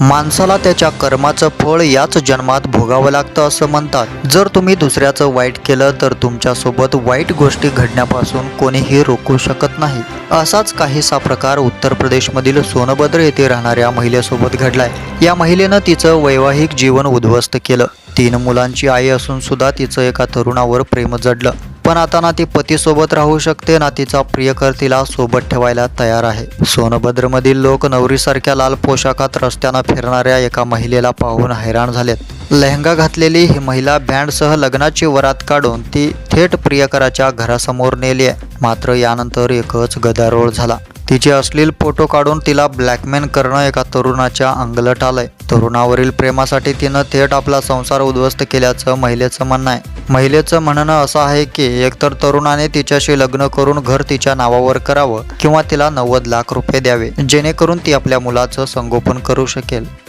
माणसाला त्याच्या कर्माचं फळ याच जन्मात भोगावं लागतं असं म्हणतात. जर तुम्ही दुसऱ्याचं वाईट केलं तर तुमच्यासोबत वाईट गोष्टी घडण्यापासून कोणीही रोखू शकत नाही. असाच काहीसा प्रकार उत्तर प्रदेशमधील सोनभद्र येथे राहणाऱ्या महिलेसोबत घडलाय. या महिलेनं तिचं वैवाहिक जीवन उद्ध्वस्त केलं. तीन मुलांची आई असून सुद्धा तिचं एका तरुणावर प्रेम जडलं. पण आता ना ती पतीसोबत राहू शकते. ना तिचा प्रियकर तिला सोबत ठेवायला तयार आहे. सोनभद्रमधील लोक नवरीसारख्या लाल पोशाखात रस्त्यानं फिरणाऱ्या एका महिलेला पाहून हैराण झालेत. लेहंगा घातलेली ही महिला बँडसह लग्नाची वरात काढून ती थेट प्रियकराच्या घरासमोर नेली आहे. मात्र यानंतर एकच गदारोळ झाला. तिचे अश्लील फोटो काढून तिला ब्लॅकमेल करणं एका तरुणाच्या अंगलट आलंय. तरुणावरील प्रेमासाठी तिनं थेट आपला संसार उद्ध्वस्त केल्याचं महिलेचं म्हणणं आहे. महिलेचं म्हणणं असं आहे की एकतर तरुणाने तिच्याशी लग्न करून घर तिच्या नावावर करावं किंवा तिला नव्वद लाख रुपये द्यावे जेणेकरून ती आपल्या मुलाचं संगोपन करू शकेल.